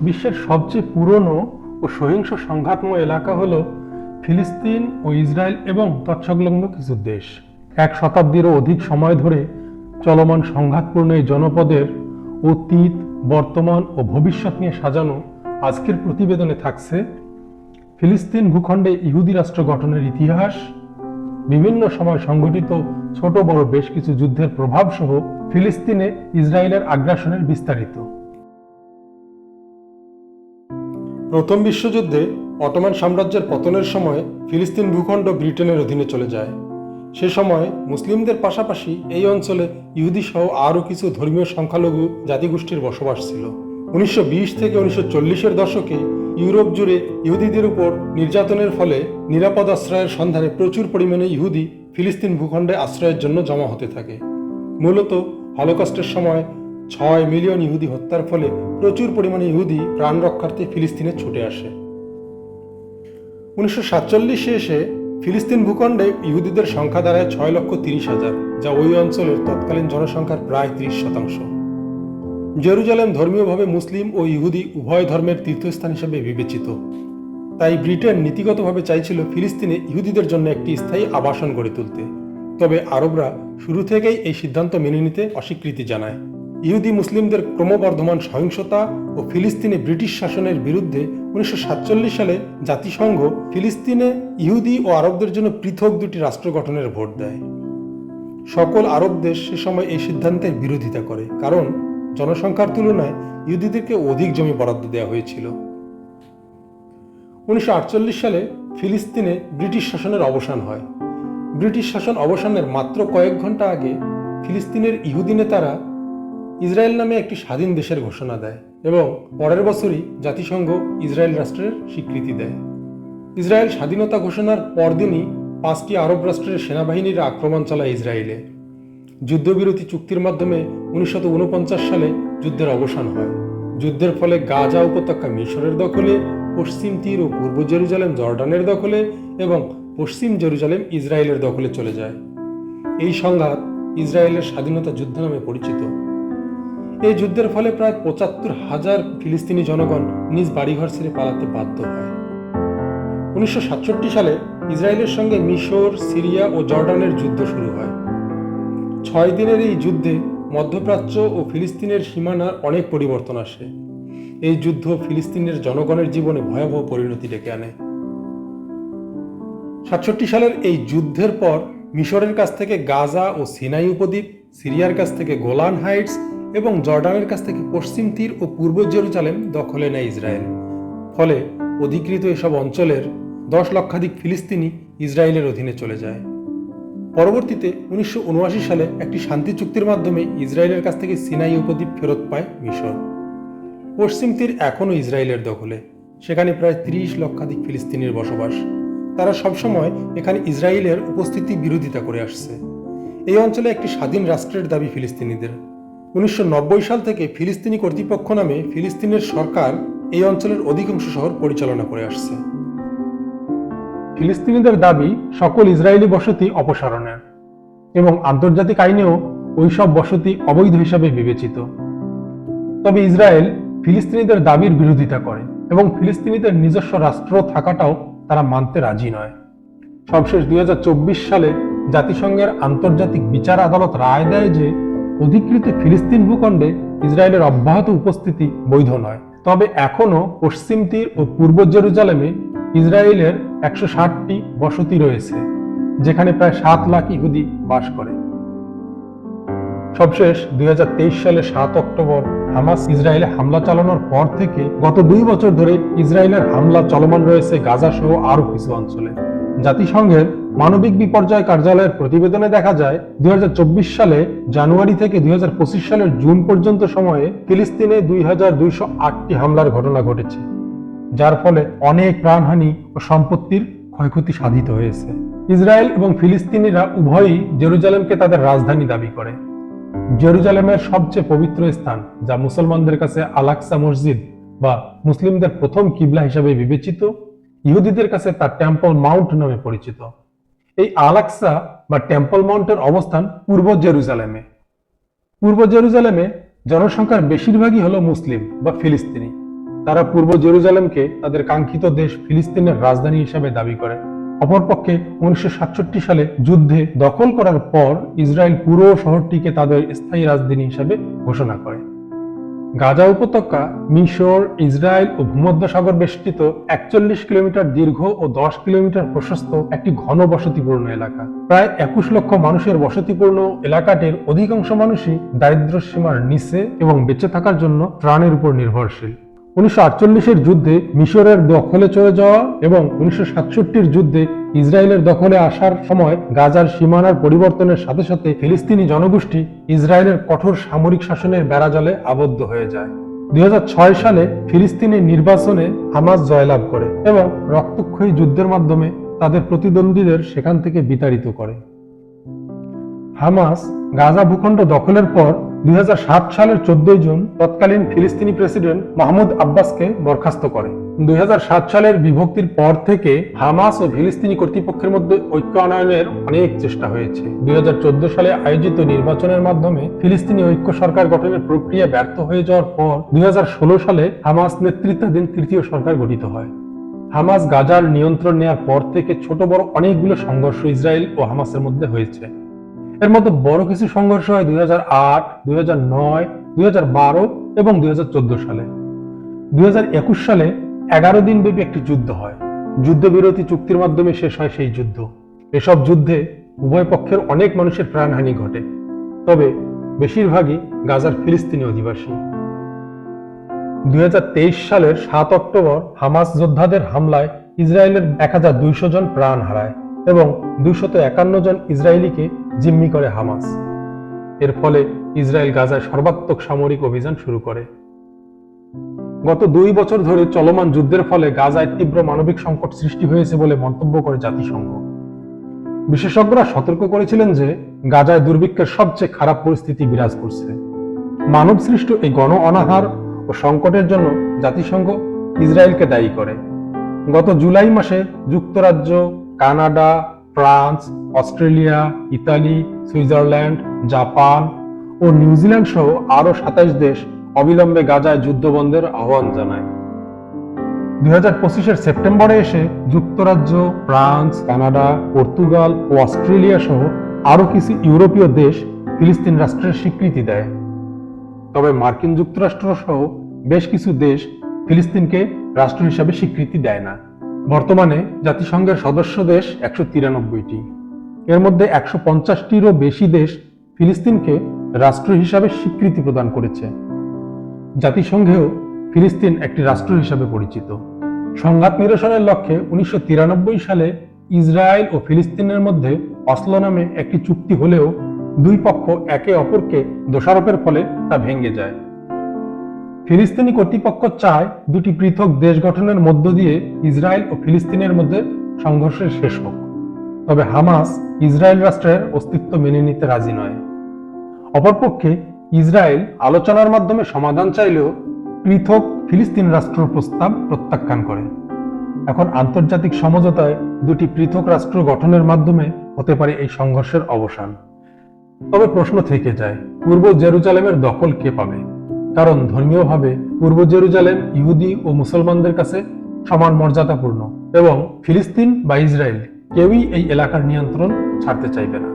বিশ্বের সবচেয়ে পুরনো ও সহিংস সংঘাতময় এলাকা হল ফিলিস্তিন ও ইসরায়েল এবং তৎসংলগ্ন কিছু দেশ। এক শতাব্দীরও অধিক সময় ধরে চলমান সংঘাতপূর্ণ এই জনপদের অতীত, বর্তমান ও ভবিষ্যৎ নিয়ে সাজানো আজকের প্রতিবেদনে থাকছে ফিলিস্তিন ভূখণ্ডে ইহুদি রাষ্ট্র গঠনের ইতিহাস, বিভিন্ন সময় সংঘটিত ছোট বড় বেশ কিছু যুদ্ধের প্রভাব সহ ফিলিস্তিনে ইসরায়েলের আগ্রাসনের বিস্তারিত। প্রথম বিশ্বযুদ্ধে অটোমান সাম্রাজ্যের পতনের সময় ফিলিস্তিন ভূখণ্ড ব্রিটেনের অধীনে চলে যায়। সে সময় মুসলিমদের পাশাপাশি এই অঞ্চলে ইহুদি সহ আরও কিছু ধর্মীয় সংখ্যালঘু জাতিগোষ্ঠীর বসবাস ছিল। উনিশশো বিশ থেকে উনিশশো চল্লিশের দশকে ইউরোপ জুড়ে ইহুদিদের উপর নির্যাতনের ফলে নিরাপদ আশ্রয়ের সন্ধানে প্রচুর পরিমাণে ইহুদি ফিলিস্তিন ভূখণ্ডে আশ্রয়ের জন্য জমা হতে থাকে। মূলত হলোকস্টের সময় ছয় মিলিয়ন ইহুদি হত্যার ফলে প্রচুর পরিমাণে ইহুদি প্রাণ রক্ষার্থে ফিলিস্তিনে ছুটে আসে। উনিশশো সাতচল্লিশে এসে ফিলিস্তিন ভূখণ্ডে ইহুদিদের সংখ্যা দাঁড়ায় ছয় লক্ষ তিরিশ হাজার, যা ওই অঞ্চলের তৎকালীন জনসংখ্যার প্রায় তিরিশ শতাংশ। জেরুজালেম ধর্মীয়ভাবে মুসলিম ও ইহুদি উভয় ধর্মের তীর্থস্থান হিসেবে বিবেচিত। তাই ব্রিটেন নীতিগতভাবে চাইছিল ফিলিস্তিনে ইহুদিদের জন্য একটি স্থায়ী আবাসন গড়ে তুলতে। তবে আরবরা শুরু থেকেই এই সিদ্ধান্ত মেনে নিতে অস্বীকৃতি জানায়। ইহুদি মুসলিমদের ক্রমবর্ধমান সহিংসতা ও ফিলিস্তিনে ব্রিটিশ শাসনের বিরুদ্ধে উনিশশো সাতচল্লিশ সালে জাতিসংঘ ফিলিস্তিনে ইহুদি ও আরবদের জন্য পৃথক দুটি রাষ্ট্র গঠনের ভোট দেয়। সকল আরব দেশ সে সময় এই সিদ্ধান্তের বিরোধিতা করে, কারণ জনসংখ্যার তুলনায় ইহুদিদেরকে অধিক জমি বরাদ্দ দেওয়া হয়েছিল। উনিশশো আটচল্লিশ সালে ফিলিস্তিনে ব্রিটিশ শাসনের অবসান হয়। ব্রিটিশ শাসন অবসানের মাত্র কয়েক ঘণ্টা আগে ফিলিস্তিনের ইহুদি নেতারা ইসরায়েল নামে একটি স্বাধীন দেশের ঘোষণা দেয় এবং পরের বছরই জাতিসংঘ ইসরায়েল রাষ্ট্রের স্বীকৃতি দেয়। ইসরায়েল স্বাধীনতা ঘোষণার পরদিনই পাঁচটি আরব রাষ্ট্রের সেনাবাহিনীরা আক্রমণ চালায় ইসরায়েলে। যুদ্ধবিরতি চুক্তির মাধ্যমে উনিশশো ঊনপঞ্চাশ সালে যুদ্ধের অবসান হয়। যুদ্ধের ফলে গাজা উপত্যকা মিশরের দখলে, পশ্চিম তীর ও পূর্ব জেরুজালেম জর্ডানের দখলে এবং পশ্চিম জেরুজালেম ইসরায়েলের দখলে চলে যায়। এই সংঘাত ইসরায়েলের স্বাধীনতা যুদ্ধ নামে পরিচিত। এই যুদ্ধের ফলে প্রায় পঁচাত্তর হাজার ফিলিস্তিনি জনগণ নিজ বাড়িঘর ছেড়ে পালাতে বাধ্য হয়। উনিশশো সালে ইসরায়েলের সঙ্গে মিশর, সিরিয়া ও জর্ডানের যুদ্ধ শুরু হয়। ছয় দিনের এই যুদ্ধে মধ্যপ্রাচ্য ও ফিলিস্তিনের সীমানার অনেক পরিবর্তন আসে। এই যুদ্ধ ফিলিস্তিনের জনগণের জীবনে ভয়াবহ পরিণতি ডেকে আনে। সাতষট্টি সালের এই যুদ্ধের পর মিশরের কাছ থেকে গাজা ও সিনাই উপদ্বীপ, সিরিয়ার কাছ থেকে গোলান হাইটস এবং জর্ডানের কাছ থেকে পশ্চিম তীর ও পূর্ব জেরুজালেম দখলে নেয় ইসরায়েল। ফলে অধিকৃত এসব অঞ্চলের দশ লক্ষাধিক ফিলিস্তিনি ইসরায়েলের অধীনে চলে যায়। পরবর্তীতে উনিশশো উনআশি সালে একটি শান্তি চুক্তির মাধ্যমে ইসরায়েলের কাছ থেকে সিনাই উপদ্বীপ ফেরত পায় মিশর। পশ্চিম তীর এখনও ইসরায়েলের দখলে। সেখানে প্রায় ত্রিশ লক্ষাধিক ফিলিস্তিনির বসবাস। তারা সবসময় এখানে ইসরায়েলের উপস্থিতি বিরোধিতা করে আসছে। এই অঞ্চলে একটি স্বাধীন রাষ্ট্রের দাবি ফিলিস্তিনিদের। উনিশশো নব্বই সাল থেকে ফিলিস্তিনি কর্তৃপক্ষ নামে ফিলিস্তিনের সরকার এই অঞ্চলের অধিকাংশ শহর পরিচালনা করে আসছে। ফিলিস্তিনিদের দাবি, সকল ইসরায়েলি বসতি অপসারণের এবং আন্তর্জাতিক আইনেও ওইসব বসতি অবৈধ হিসাবে বিবেচিত। তবে ইসরায়েল ফিলিস্তিনিদের দাবির বিরোধিতা করে এবং ফিলিস্তিনিদের নিজস্ব রাষ্ট্র থাকাটাও তারা মানতে রাজি নয়। সবশেষ দুই হাজার চব্বিশ সালে জাতিসংঘের আন্তর্জাতিক বিচার আদালত রায় দেয় যে অধিকৃত ফিলিস্তিন ভূখণ্ডে ইসরায়েলের অব্যাহত উপস্থিতি বৈধ নয়। তবে এখনও পশ্চিম তীর ও পূর্ব জেরুজালেমে ইসরায়েলের একশো ষাটটি বসতি রয়েছে, যেখানে প্রায় সাত লাখ ইহুদি বাস করে। সবশেষ দুই হাজার তেইশ সালে সাত অক্টোবর হামাস ইসরায়েলে হামলা চালানোর পর থেকে গত দুই বছর ধরে ইসরায়েলের হামলা চলমান রয়েছে গাজা সহ আরও কিছু অঞ্চলে। জাতিসংঘের মানবিক বিপর্যয় কার্যালয়ের প্রতিবেদনে দেখা যায়, দুই হাজার চব্বিশ সালে জানুয়ারি থেকে দুই হাজার পঁচিশ সালের জুন পর্যন্ত সময়ে ফিলিস্তিনে দুই হাজার হামলার ঘটনা ঘটেছে, যার ফলে অনেক প্রাণহানি ও সম্পত্তির ক্ষয়ক্ষতি সাধিত হয়েছে। ইসরায়েল এবং ফিলিস্তিনিরা উভয়ই জেরুজালেমকে তাদের রাজধানী দাবি করে। জেরুজালেমের সবচেয়ে পবিত্র স্থান, যা মুসলমানদের কাছে আলাক্সা মসজিদ বা মুসলিমদের প্রথম কিবলা হিসাবে বিবেচিত, ইহুদিদের কাছে তার টেম্পল মাউন্ট নামে পরিচিত। এই আলাক্সা বা টেম্পল মাউন্টের অবস্থান পূর্ব জেরুজালেমে। পূর্ব জেরুজালেমে জনসংখ্যার বেশিরভাগই হলো মুসলিম বা ফিলিস্তিনি। তারা পূর্ব জেরুজালেমকে তাদের কাঙ্ক্ষিত দেশ ফিলিস্তিনের রাজধানী হিসেবে দাবি করে। অপরপক্ষে উনিশশো সাতষট্টি সালে যুদ্ধে দখল করার পর ইসরায়েল পুরো শহরটিকে তাদের স্থায়ী রাজধানী হিসেবে ঘোষণা করে। গাজা উপত্যকা, মিশর, ইসরায়েল ও ভূমধ্যসাগর বেষ্টিত একচল্লিশ কিলোমিটার দীর্ঘ ও দশ কিলোমিটার প্রশস্ত একটি ঘন বসতিপূর্ণ এলাকা। প্রায় একুশ লক্ষ মানুষের বসতিপূর্ণ এলাকাটির অধিকাংশ মানুষই দারিদ্র সীমার নিচে এবং বেঁচে থাকার জন্য ত্রাণের উপর নির্ভরশীল। উনিশশো আটচল্লিশের যুদ্ধে মিশরের দখলে চলে যাওয়া এবং উনিশশো সাতষট্টির যুদ্ধে ইসরায়েলের দখলে আসার সময় গাজার সীমানার পরিবর্তনের সাথে সাথে ফিলিস্তিনি জনগোষ্ঠী ইসরায়েলের কঠোর সামরিক শাসনের বেড়াজালে আবদ্ধ হয়ে যায়। দুই হাজার ছয় সালে ফিলিস্তিনের নির্বাচনে হামাস জয়লাভ করে এবং রক্তক্ষয়ী যুদ্ধের মাধ্যমে তাদের প্রতিদ্বন্দ্বীদের সেখান থেকে বিতাড়িত করে। হামাস গাজা ভূখণ্ড দখলের পর দুই সালের চোদ্দই জুন তৎকালীন ফিলিস্তিনি প্রেসিডেন্ট মাহমুদ আব্বাসকে বরখাস্ত করে। দুই হাজার সাত সালের বিভক্তির পর থেকে হামাস ও ফিলিস্তিনি কর্তৃপক্ষের মধ্যে ঐক্য আনয়নের অনেক চেষ্টা হয়েছে। দুই সালে আয়োজিত নির্বাচনের মাধ্যমে ফিলিস্তিনি ঐক্য সরকার গঠনের প্রক্রিয়া ব্যর্থ হয়ে যাওয়ার পর দুই হাজার ষোলো সালে হামাস নেতৃত্বাধীন তৃতীয় সরকার গঠিত হয়। হামাস গাজার নিয়ন্ত্রণ নেয়ার পর থেকে ছোট বড় অনেকগুলো সংঘর্ষ ইসরায়েল ও হামাসের মধ্যে হয়েছে। এর মধ্যে বড় কিছু সংঘর্ষ হয় দুই হাজার আট এবং দুই সালে। দুই সালে এগারো দিন ব্যাপী একটি যুদ্ধ হয়। যুদ্ধবিরতি চুক্তির মাধ্যমে শেষ হয় সেই যুদ্ধ। এসব যুদ্ধে উভয় পক্ষের অনেক মানুষের প্রাণহানি ঘটে। তবে বেশিরভাগই গাজার ফিলিস্তিনি অধিবাসী। দুই হাজার তেইশ সালের সাত অক্টোবর হামাস যোদ্ধাদের হামলায় ইসরায়েলের এক হাজার দুইশো জন প্রাণ হারায় এবং দুইশত একান্ন জন ইসরায়েলিকে জিম্মি করে হামাস। এর ফলে ইসরায়েল গাজায় সর্বাত্মক সামরিক অভিযান শুরু করে। গত দুই বছর ধরে চলমান যুদ্ধের ফলে গাজায় তীব্র মানবিক সংকট সৃষ্টি হয়েছে বলে মন্তব্য করে জাতিসংঘ। বিশেষজ্ঞরা সতর্ক করেছিলেন যে গাজায় দুর্ভিক্ষের সবচেয়ে খারাপ পরিস্থিতি বিরাজ করছে। মানব সৃষ্ট এই গণ অনাহার ও সংকটের জন্য জাতিসংঘ ইসরায়েলকে দায়ী করে। গত জুলাই মাসে যুক্তরাজ্য, Canada France, Australia, Italy, Switzerland, Japan ও নিউজিল্যান্ড সহ আরও সাতাইশ দেশ অবিলম্বে গাজায় যুদ্ধ বন্ধের আহ্বান জানায়। দুই হাজার পঁচিশের সেপ্টেম্বরে এসে যুক্তরাজ্য, ফ্রান্স, কানাডা, পর্তুগাল ও অস্ট্রেলিয়া সহ আরও কিছু ইউরোপীয় দেশ ফিলিস্তিন রাষ্ট্রের স্বীকৃতি দেয়। তবে মার্কিন যুক্তরাষ্ট্র সহ বেশ কিছু দেশ ফিলিস্তিনকে রাষ্ট্র হিসাবে স্বীকৃতি দেয় না। বর্তমানে জাতিসংঘের সদস্য দেশ একশো তিরানব্বইটি। এর মধ্যে একশো পঞ্চাশটিরও বেশি দেশ ফিলিস্তিনকে রাষ্ট্র হিসাবে স্বীকৃতি প্রদান করেছে। জাতিসংঘেও ফিলিস্তিন একটি রাষ্ট্র হিসাবে পরিচিত। সংঘাত নিরসনের লক্ষ্যে উনিশশো তিরানব্বই সালে ইসরায়েল ও ফিলিস্তিনের মধ্যে অসলো নামে একটি চুক্তি হলেও দুই পক্ষ একে অপরকে দোষারোপের ফলে তা ভেঙে যায়। ফিলিস্তিনি কর্তৃপক্ষ চায় দুটি পৃথক দেশ গঠনের মধ্য দিয়ে ইসরায়েল ও ফিলিস্তিনের মধ্যে সংঘর্ষের শেষ হোক। তবে হামাস ইসরায়েল রাষ্ট্রের অস্তিত্ব মেনে নিতে রাজি নয়। অপরপক্ষে ইসরায়েল আলোচনার মাধ্যমে সমাধান চাইলেও পৃথক ফিলিস্তিন রাষ্ট্র প্রস্তাব প্রত্যাখ্যান করে। এখন আন্তর্জাতিক সমঝোতায় দুটি পৃথক রাষ্ট্র গঠনের মাধ্যমে হতে পারে এই সংঘর্ষের অবসান। তবে প্রশ্ন থেকে যায়, পূর্ব জেরুজালেমের দখল কে পাবে? কারণ ধর্মীয়ভাবে পূর্ব জেরুজালেম ইহুদি ও মুসলমানদের কাছে সমান মর্যাদাপূর্ণ এবং ফিলিস্তিন বা ইসরায়েল কেউই এই এলাকার নিয়ন্ত্রণ ছাড়তে চাইবে না।